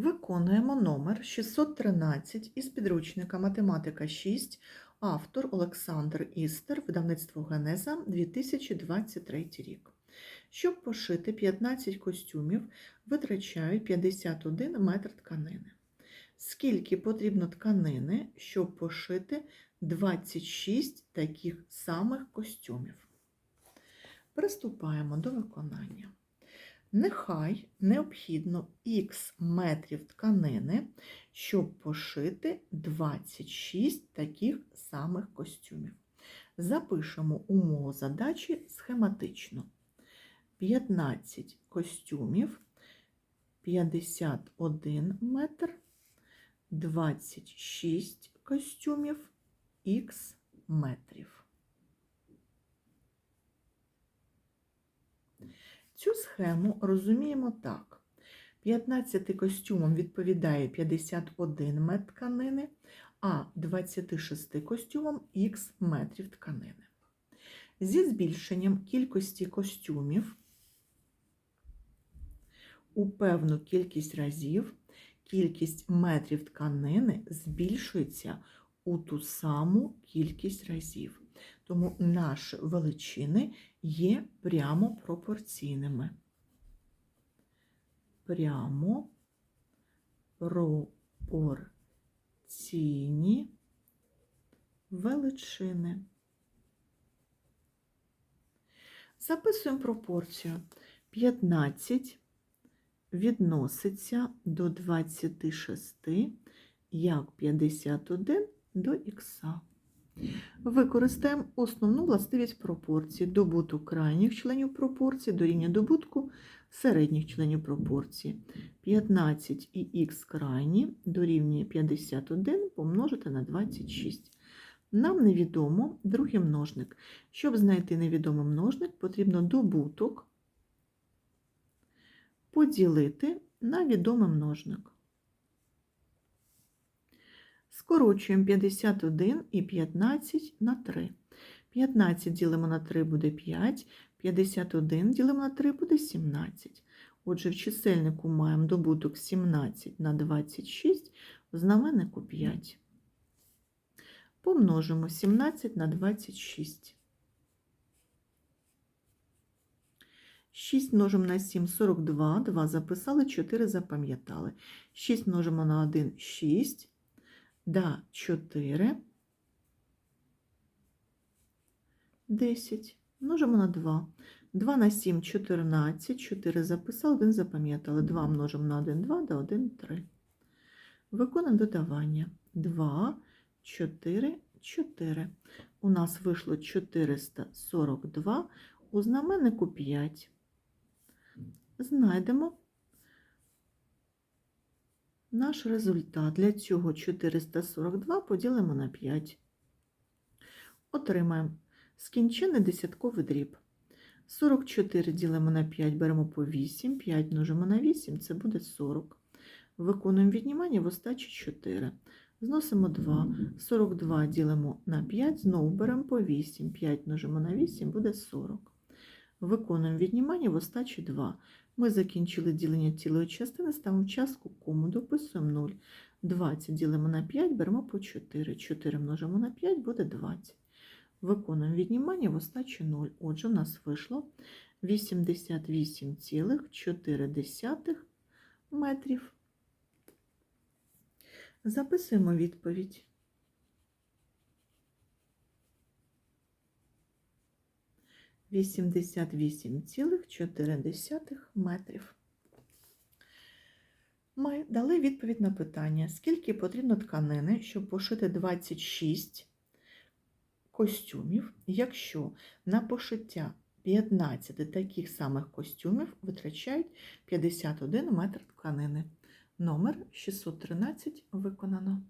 Виконуємо номер 613 із підручника Математика 6, автор Олександр Істер, видавництво Генеза 2023 рік. Щоб пошити 15 костюмів, витрачають 51 метр тканини. Скільки потрібно тканини, щоб пошити 26 таких самих костюмів? Приступаємо до виконання. Нехай необхідно х метрів тканини, щоб пошити 26 таких самих костюмів. Запишемо умову задачі схематично. 15 костюмів, 51 метр, 26 костюмів, х метрів. Цю схему розуміємо так. 15 костюмам відповідає 51 метр тканини, а 26 костюмам х метрів тканини. Зі збільшенням кількості костюмів у певну кількість разів кількість метрів тканини збільшується у ту саму кількість разів. Тому наші величини є прямо пропорційними. Прямо пропорційні величини. Записуємо пропорцію. 15 відноситься до 26, як 51 до х. Використаємо основну властивість пропорції добуток крайніх членів пропорції дорівнює добутку середніх членів пропорції. 15 і х крайні дорівнює 51 помножити на 26. Нам невідомо другий множник. Щоб знайти невідомий множник, потрібно добуток поділити на відомий множник. Скорочуємо 51 і 15 на 3. 15 ділимо на 3 буде 5, 51 ділимо на 3 буде 17. Отже, в чисельнику маємо добуток 17 на 26, в знаменнику 5. Помножимо 17 на 26. 6 множимо на 7 – 42, 2 записали, 4 запам'ятали. 6 множимо на 1 – 6. Да, 4. 10. Множимо на 2. 2 на 7 – 14. 4 записали, 1 запам'ятали. 2 множимо на 1 – 2, да 1 – 3. Виконуємо додавання. 2, 4, 4. У нас вийшло 442. У знаменнику 5. Знайдемо наш результат. Для цього 442 поділимо на 5. Отримаємо скінчений десятковий дріб. 44 ділимо на 5, беремо по 8, 5 множимо на 8, це буде 40. Виконуємо віднімання в остачі 4. Зносимо 2. 42 ділимо на 5, знову беремо по 8, 5 множимо на 8, буде 40. Виконуємо віднімання в остачі 2. Ми закінчили ділення цілої частини, ставимо частку кому, дописуємо 0. 20 ділимо на 5, беремо по 4. 4 множимо на 5, буде 20. Виконуємо віднімання в остачі 0. Отже, у нас вийшло 88,4 метрів. Записуємо відповідь. Вісімдесят вісім цілих чотири десятих метрів. Ми дали відповідь на питання, скільки потрібно тканини, щоб пошити 26 костюмів, якщо на пошиття 15 таких самих костюмів витрачають 51 метр тканини. Номер 613 виконано.